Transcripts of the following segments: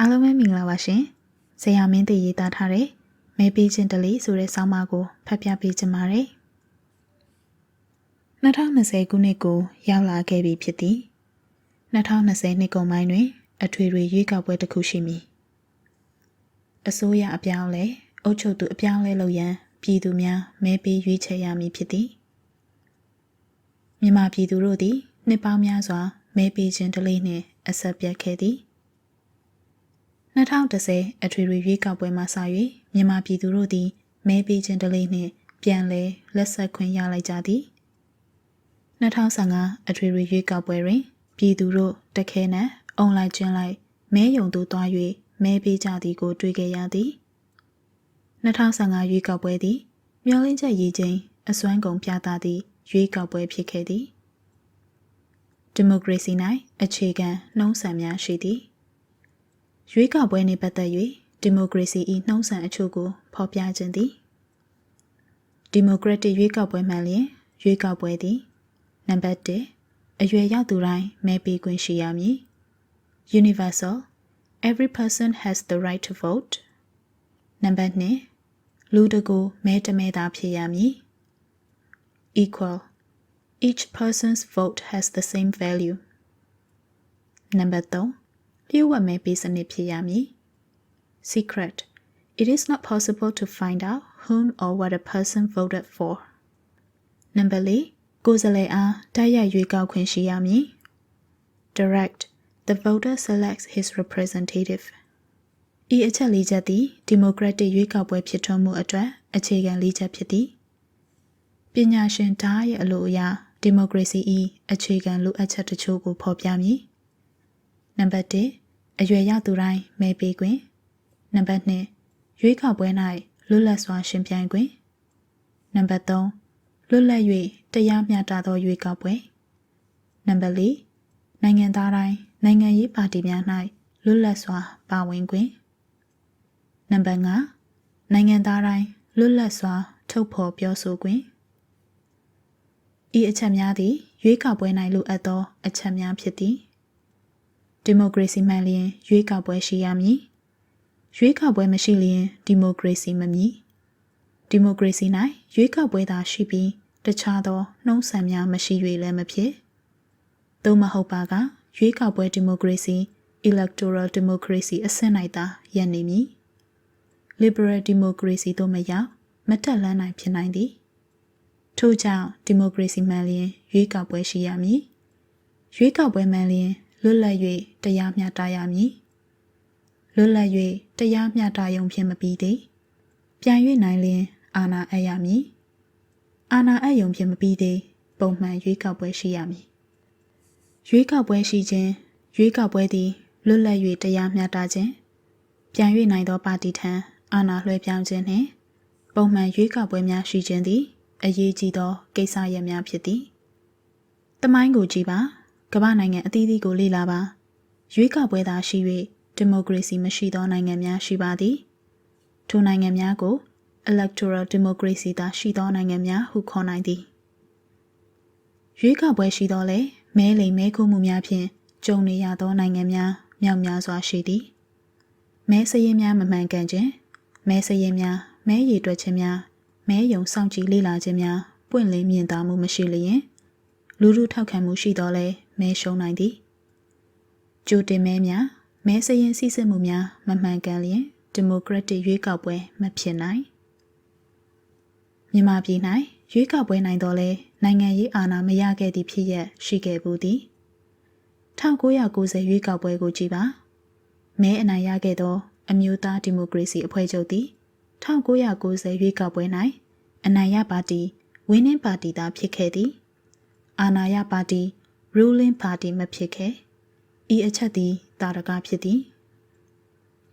အားလုံးပဲမင်္ဂလာပါရှင်။ဇေယျမင်းတည်ရေးသားထားတဲ့မဲပေးခြင်းတလေးဆိုတဲ့ဆောင်းပါးကိုဖတ်ပြပေးချင်ပါတယ်။2020ခုနှစ်ကိုရောက်လာခဲ့ပြီဖြစ်သည်။2020နှစ်ကုန်ပိုင်းတွင် အထွေထွေရွေးကောက်ပွဲတစ်ခုရှိမည်။အစိုးရအပြောင်းလဲအုပ်ချုပ်သူအပြောင်းလဲလုပ်ရန်ပြည်သူများမဲပေးရွေးချယ်ရမည်ဖြစ်သည်။မြန်မာပြည်သူတို့သည်နှစ်ပေါင်းများစွာမဲပေးခြင်းတလေးနှင့်အဆက်ပြတ်ခဲ့သည်။ 2010အထွေထွေရွေးကောက်ပွဲမှစ၍မြန်မာပြည်သူတို့သည်မဲပေးခြင်းတလေးနှင့်ပြန်လည်လက်ဆက်ခွင့်ရလိုက်ကြသည်2015အထွေထွေရွေးကောက်ပွဲတွင်ပြည်သူတို့တခဲနက်အွန်လိုင်းကျင်းလိုက်မဲယုံသို့သွား၍မဲပေးကြသည်ကိုတွေ့ခဲ့ရသည်2015ရွေးကောက်ပွဲသည်မျောလင်းချက်ရည်ချင်းအစွမ်းကုန်ပြသသည့်ရွေးကောက်ပွဲဖြစ်ခဲ့သည်ဒီမိုကရေစီ၌အခြေခံနှုံးဆန်များရှိသည် ရွေးကောက်ပွဲနှင့်ပတ်သက်၍ဒီမိုကရေစီ၏နှုံးဆန်အချို့ကိုဖော်ပြခြင်းသည်ဒီမိုကရက်တစ်ရွေးကောက်ပွဲမှန်လျင်ရွေးကောက်ပွဲသည်နံပါတ်1အရွယ်ရောက်သူတိုင်းမဲပေးခွင့်ရှိရမည် Universal Every person has the right to vote နံပါတ်2လူတကူမဲတမဲသာဖြစ်ရမည် Equal Each person's vote has the same value နံပါတ်3 လျှို့ဝှက်မဲပေးစနစ်ဖြစ်ရမည် secret it is not possible to find out whom or what a person voted for number 4ကိုယ်စားလှယ်အားတိုက်ရိုက်ရွေးကောက်ခွင့်ရှိရမည် direct the voter selects his representative ဤအချက်လေးချက်သည်ဒီမိုကရက်တစ်ရွေးကောက်ပွဲဖြစ်ထွန်းမှုအတွက်အခြေခံလေးချက်ဖြစ်သည်ပညာရှင်ဓာတ်ရဲ့အလို့အရာဒီမိုကရေစီ၏အခြေခံလိုအပ်ချက်တချို့ကိုဖော်ပြမည် နံပါတ်1အရွယ်ရောက်သူတိုင်းမဲပေးခွင့်နံပါတ်2ရွေးကောက်ပွဲ၌လွတ်လပ်စွာရှင်ပြိုင်ခွင့်နံပါတ်3လွတ်လပ်၍တရားမျှတသောရွေးကောက်ပွဲနံပါတ်4နိုင်ငံသားတိုင်းနိုင်ငံရေးပါတီများ၌လွတ်လပ်စွာပါဝင်ခွင့်နံပါတ်5နိုင်ငံသားတိုင်းလွတ်လပ်စွာ ထုတ်ဖော်ပြောဆိုခွင့်ဤအချက်များသည်ရွေးကောက်ပွဲ၌လိုအပ်သော အချက်များဖြစ်သည် ဒီမိုကရေစီမှန်လျင်ရွေးကောက်ပွဲရှိရမည်ရွေးကောက်ပွဲမရှိလျင်ဒီမိုကရေစီမမည်ဒီမိုကရေစီ၌ရွေးကောက်ပွဲသာရှိပြီးတခြားသောနှုံးဆန်များမရှိ၍လည်းမဖြစ်သို့မဟုတ်ပါကရွေးကောက်ပွဲဒီမိုကရေစီ electoral democracy အဆင့်၌သာရည်နေမည် liberal democracy သို့မရောက်မတက်လှမ်းနိုင်ဖြစ်နိုင်သည်ထို့ကြောင့်ဒီမိုကရေစီမှန်လျင်ရွေးကောက်ပွဲရှိရမည်ရွေးကောက်ပွဲမှန်လျင် လွတ်လပ်၍တရားမျှတရမည်လွတ်လပ်၍တရားမျှတရုံဖြင့်မပြီးသေးပြန်၍နိုင်လျင်အာဏာအပ်ရမည်အာဏာအပ်ယုံဖြင့်မပြီးသေးပုံမှန်ရွေးကောက်ပွဲရှိရမည်ရွေးကောက်ပွဲရှိခြင်းရွေးကောက်ပွဲသည်လွတ်လပ်၍တရားမျှတခြင်းပြန်၍နိုင်သောပါတီထံအာဏာလွှဲပြောင်းခြင်းနှင့်ပုံမှန်ရွေးကောက်ပွဲများရှိခြင်းသည်အရေးကြီးသောကိစ္စရပ်များဖြစ်သည်။တမိုင်းကိုကြည့်ပါ ကမ္ဘာနိုင်ငံအသီးသီးကိုလေ့လာပါရွေးကောက်ပွဲသာရှိ၍ဒီမိုကရေစီမရှိသောနိုင်ငံများရှိပါသည်ထိုနိုင်ငံများကို electoral democracy သာရှိသောနိုင်ငံများဟုခေါ်နိုင်သည်ရွေးကောက်ပွဲရှိသောလေမဲလိမ်မဲခုမှုများဖြင့်ကြုံနေရသောနိုင်ငံများမြောက်များစွာရှိသည်မဲစရင်များမမှန်ကန်ခြင်းမဲစရင်များမဲရည်တွက်ခြင်းများမဲယုံစောင့်ကြည့်လေ့လာခြင်းများပွင့်လင်းမြင်သာမှုမရှိလျင်လူလူထောက်ခံမှုရှိသောလဲ မဲရှုံးနိုင်သည်ကြိုတင်မဲများမဲစရင်စီးစစ်မှုများမမှန်ကန်လျင်ဒီမိုကရက်တစ်ရွေးကောက်ပွဲမဖြစ်နိုင်မြန်မာပြည်၌ရွေးကောက်ပွဲနိုင်တော်လဲနိုင်ငံရေးအာဏာမရခဲ့သည့်ဖြစ်ရပ်ရှိခဲ့ဘူးသည်1990ရွေးကောက်ပွဲကိုကြည့်ပါမဲအနိုင်ရခဲ့သော အမျိုးသားဒီမိုကရေစီအဖွဲ့ချုပ်သည်1990ရွေးကောက်ပွဲ၌အနိုင်ရပါတီ Winning Party သာဖြစ်ခဲ့သည် အာဏာရပါတီ ruling party မဖြစ်ခဲ့ဤအချက်သည်တာရကဖြစ်သည်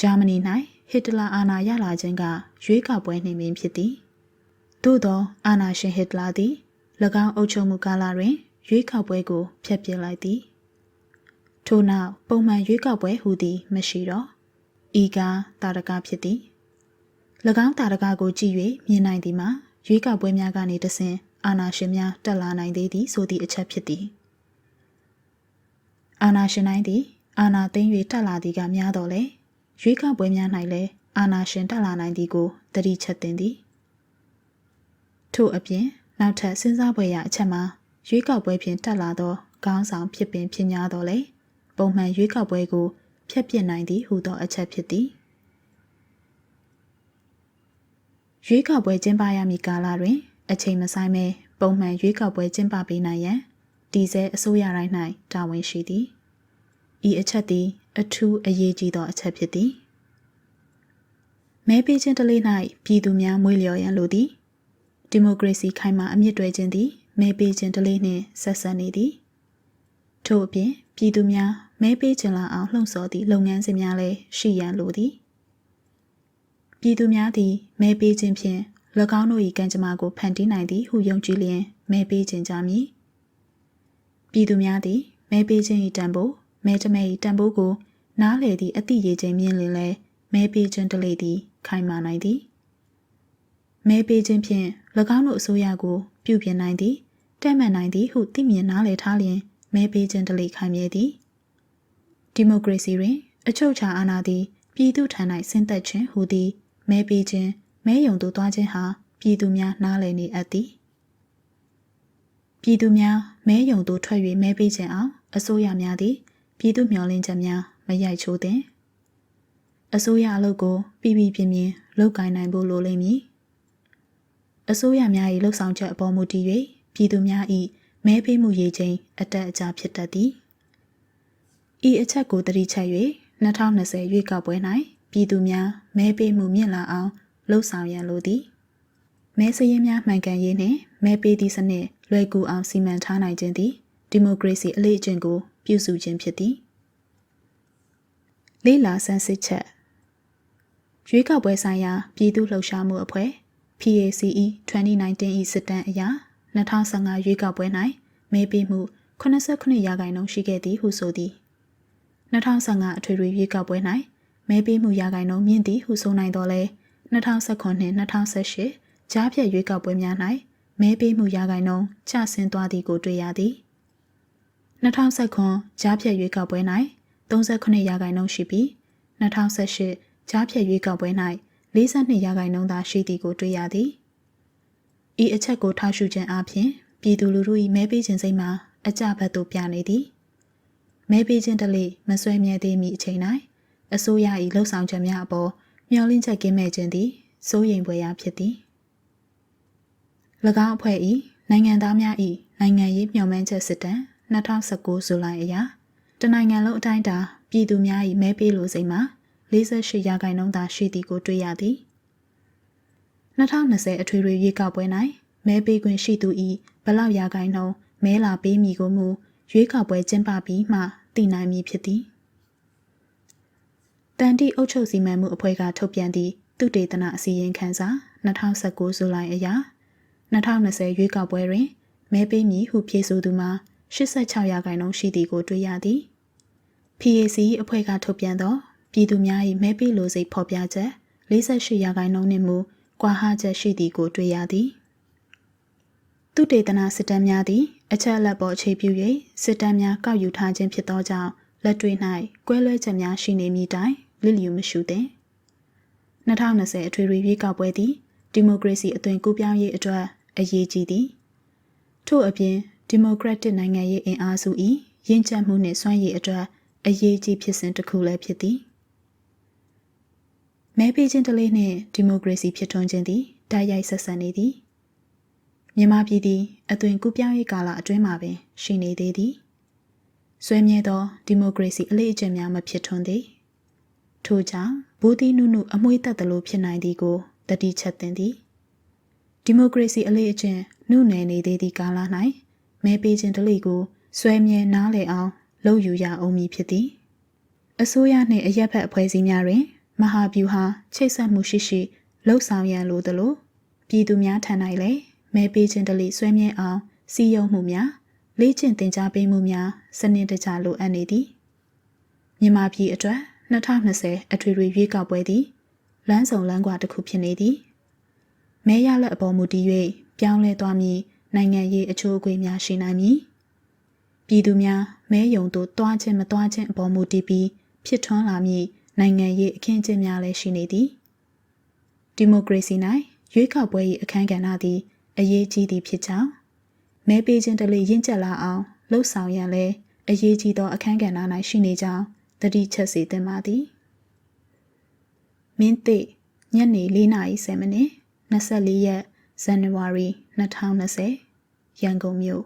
ဂျာမနီ၌ဟစ်တလာအာဏာရလာခြင်းကရွေးကောက်ပွဲနှင့်ပင်ဖြစ်သည်သို့သောအာဏာရှင်ဟစ်တလာသည်၎င်းအုပ်ချုပ်မှုကာလတွင်ရွေးကောက်ပွဲကိုဖျက်ပစ်လိုက်သည်ထို့နောက်ပုံမှန်ရွေးကောက်ပွဲဟူသည်မရှိတော့ဤကားတာရကဖြစ်သည်၎င်းတာရကကိုကြည့်၍မြင်နိုင်သည်မှာရွေးကောက်ပွဲများကနေတဆင်အာဏာရှင်များတက်လာနိုင်သေးသည်ဆိုသည့်အချက်ဖြစ်သည် အာဏာရှင်တိုင်းသည်အာဏာသိမ်း၍တက်လာသည်ကများတော်လဲရွေးကောက်ပွဲများ၌လည်းအာဏာရှင်တက်လာနိုင်သည်ကိုသတိချက်တင်သည်ထို့အပြင်နောက်ထပ်စဉ်းစားပွဲရအချက်မှာရွေးကောက်ပွဲဖြင့်တက်လာသောခေါင်းဆောင်ဖြစ်ပင်ဖြစ်냐တော့လေပုံမှန်ရွေးကောက်ပွဲကိုဖျက်ပစ်နိုင်သည်ဟူသောအချက်ဖြစ်သည်ရွေးကောက်ပွဲကျင်းပရမည့်ကာလတွင် အချိန်မဆိုင်ပဲပုံမှန်ရွေးကောက်ပွဲကျင်းပပေးနိုင်ရန် ဒီဇဲအစိုးရတိုင်း၌တာဝန်ရှိသည်ဤအချက်သည် အထူးအရေးကြီးသောအချက်ဖြစ်သည်မဲပေးခြင်းတလေး၌ပြည်သူများမွေးလျော်ရန်လိုသည်ဒီမိုကရေစီခိုင်မာအမြင့်တွယ်ခြင်းသည်မဲပေးခြင်းတလေးနှင့်ဆက်ဆက်နေသည်ထို့အပြင်ပြည်သူများမဲပေးခြင်းလာအောင်လှုံ့ဆော်သည့်လုပ်ငန်းစဉ်များလည်းရှိရန်လိုသည်ပြည်သူများသည်မဲပေးခြင်းဖြင့်၎င်းတို့၏ကံကြမ္မာကိုဖန်တီးနိုင်သည်ဟုယုံကြည်လျင်မဲပေးခြင်းကြမည် ပြည်သူများသည်မဲပေးခြင်း၏တန်ဖိုးမဲတမဲ၏တန်ဖိုးကို နားလေသည့်အသည့်ရခြင်းမြင်လင်လဲမဲပေးခြင်းတလေသည် ခိုင်မာနိုင်သည်မဲပေးခြင်းဖြင့်၎င်းတို့အစိုးရကို ပြုပြင်နိုင်သည်တက်မှန်နိုင်သည်ဟုသိမြင်နားလည်ထားလျင်မဲပေးခြင်းတလေခိုင်မြဲသည်ဒီမိုကရေစီတွင် အချုပ်အခြာအာဏာသည်ပြည်သူထံ၌ဆင်းသက်ခြင်းဟူသည်မဲပေးခြင်းမဲယုံသို့သွားခြင်းဟာပြည်သူများနားလည်နေအပ်သည်ပြည်သူများမဲယုံသို့ထွက်၍မဲပေးခြင်းအောင်အစိုးရများသည်ပြည်သူမျှော်လင့်ချက်များမရိုက်ချိုးသင့်အစိုးရအလုပ်ကိုပြည်ပြည်ပြင်းပြင်းလုပ်ကိုင်နိုင်ဖို့လိုလိမ့်မည်အစိုးရများ၏လှုပ်ဆောင်ချက်အပေါ်မူတည်၍ပြည်သူများ၏မဲပေးမှုရည်ချင်းအတက်အကျဖြစ်တတ်သည်ဤအချက်ကိုတတိချက်၍2020ရွေးကောက်ပွဲ၌ပြည်သူများမဲပေးမှုမြင့်လာအောင်လှုပ်ဆောင်ရန်လိုသည်မဲစရင်များမှန်ကန်ရေးနှင့်မဲပေးသည့်စနစ် လွယ်ကူအောင်စီမံထားနိုင်ခြင်းသည်ဒီမိုကရေစီအလေးအကျင့်ကို ပြုစုခြင်းဖြစ်သည်လေးလာဆန်းစစ်ချက်ရွေးကောက်ပွဲဆိုင်ရာပြည်သူ့လှုပ်ရှားမှုအဖွဲ့ PACE 2019၏စစ်တမ်းအရ2015ရွေးကောက်ပွဲ၌မဲပေးမှု89ရာခိုင်နှုန်းရှိခဲ့သည်ဟုဆိုသည်2015အထွေထွေရွေးကောက်ပွဲ၌မဲပေးမှုရာခိုင်နှုန်းမြင့်သည်ဟုဆိုနိုင်တော်လဲ2019နှင့်2018ကြားဖြတ်ရွေးကောက်ပွဲများ၌ မဲပေးမှုရာခိုင်နှုန်းကျဆင်းသွားသည်ကိုတွေ့ရသည်2019ကြားဖြတ်ရွေးကောက်ပွဲ၌39ရာခိုင်နှုန်းရှိပြီး2018ကြားဖြတ်ရွေးကောက်ပွဲ၌42ရာခိုင်နှုန်းသာရှိသည်ကိုတွေ့ရသည်ဤအချက်ကိုထားရှုခြင်းအပြင်ပြည်သူလူထု၏မဲပေးခြင်းစိတ်မှာအကြဘတ်သို့ပြနေသည်မဲပေးခြင်းတလေမဆွဲမြဲသေးမီအချိန်၌အစိုးရ၏လှုပ်ဆောင်ချက်များအပေါ်မျှော်လင့်ချက်ကင်းမဲ့ခြင်းသည်စိုးရိမ်ဖွယ်ရာဖြစ်သည်၎ င်းအဖွဲ့၏နိုင်ငံသားများ၏နိုင်ငံရေးမျှော်မှန်းချက်စစ်တမ်း2019ဇူလိုင်အရာတနိုင်ငံလုံးအတိုင်းအတာပြည်သူများ၏မဲပေးလိုစိတ်မှာ48ရာခိုင်နှုန်းသာရှိသည်ကိုတွေ့ရသည်2020အထွေထွေရွေးကောက်ပွဲ၌မဲပေးခွင့်ရှိသူ၏ဘလောက်ရာခိုင်နှုန်းမဲလာပေးမည်ကိုမူရွေးကောက်ပွဲကျင်းပပြီးမှသိနိုင်မည်ဖြစ်သည်တန်တီအုပ်ချုပ်စီမံမှုအဖွဲ့ကထုတ်ပြန်သည့်သူတေသနအစီရင်ခံစာ2019ဇူလိုင်အရာ 2020ရွေးကောက်ပွဲတွင်မဲပေးမည်ဟုဖြေဆိုသူမှာ86ရာခိုင်နှုန်းရှိသည်ကိုတွေ့ရသည် PAC အဖွဲ့ကထုတ်ပြန်သောပြည်သူများ၏မဲပေးလိုစိတ်ဖော်ပြချက်48ရာခိုင်နှုန်းနှင့်မူကွာဟချက်ရှိသည်ကိုတွေ့ရသည်သူတေသနာစစ်တမ်းများသည်အချက်အလက်ပေါ်အခြေပြု၍စစ်တမ်းများကောက်ယူထားခြင်းဖြစ်သောကြောင့်လက်တွေ့၌ကွဲလွဲချက်များရှိနေမည်တိုင်လစ်လျူမရှုသင့်2020အထွေထွေရွေးကောက်ပွဲသည်ဒီမိုကရေစီအသွင်ကူးပြောင်းရေးအတွက် အရေးကြီးသည်ထို့အပြင်ဒီမိုကရက်တစ်နိုင်ငံရေးအင်အားစု၏ရင့်ကျက်မှုနှင့်စွမ်းရည်အတွက်အရေးကြီးဖြစ်စဉ်တစ်ခုလည်းဖြစ်သည်မဲပေးခြင်းတလေးနှင့်ဒီမိုကရေစီဖြစ်ထွန်းခြင်းသည်တိုက်ရိုက်ဆက်ဆံနေသည်မြန်မာပြည်သည်အသွင်ကူးပြောင်းရေးကာလအတွင်းမှာပင်ရှိနေသေးသည်ဆွေးမြဲသောဒီမိုကရေစီအလေးအကျင့်များမဖြစ်ထွန်းသည်ထို့ကြောင့်ဘူဒီနုနုအမွှေးသက်သလိုဖြစ်နိုင်သည်ကိုတတိချက်တင်သည် ဒီမိုကရေစီအလေးအကျင့်နှုနယ်နေသေးသည့်ကာလ၌မဲပေးခြင်းတလိကိုဆွဲမြဲနားလည်အောင်လုပ်ယူရအောင်မည်ဖြစ်သည်အစိုးရနှင့်အရက်ဖက်အဖွဲ့အစည်းများတွင် မဟာဗျူဟာချိတ်ဆက်မှုရှိရှိလှုပ်ဆောင်ရန်လိုသလိုပြည်သူများထံ၌လည်းမဲပေးခြင်းတလိဆွဲမြဲအောင်စီယုံမှုများလေ့ကျင့်သင်ကြားပေးမှုများစနစ်တကျလိုအပ်နေသည်မြန်မာပြည်အတွက်2020အထွေထွေရွေးကောက်ပွဲသည်လမ်းဆောင်လမ်းကွာတစ်ခုဖြစ်နေသည် မဲရလက်အပေါ်မူတည်၍ပြောင်းလဲသွားမည်နိုင်ငံရေးအချိုးအကွေများရှိနိုင်မည်ပြည်သူများမဲယုံသို့တွားခြင်းမတွားခြင်းအပေါ်မူတည်ပြီးဖြစ်ထွန်းလာမည်နိုင်ငံရေးအခင်းအကျင်းများလည်းရှိနေသည်ဒီမိုကရေစီ၌ရွေးကောက်ပွဲ၏အခမ်းကဏ္ဍသည်အရေးကြီးသည်ဖြစ်ကြောင်းမဲပေးခြင်းတလေရင့်ကျက်လာအောင်လှုပ်ဆောင်ရန်လည်းအရေးကြီးသောအခမ်းကဏ္ဍ၌ရှိနေကြောင်းတတိချက်စီတင်ပါသည်မင်းသိညနေ4:30မိနစ် 24ရက်ဇန်နဝါရီ2020ရန်ကုန်မြို့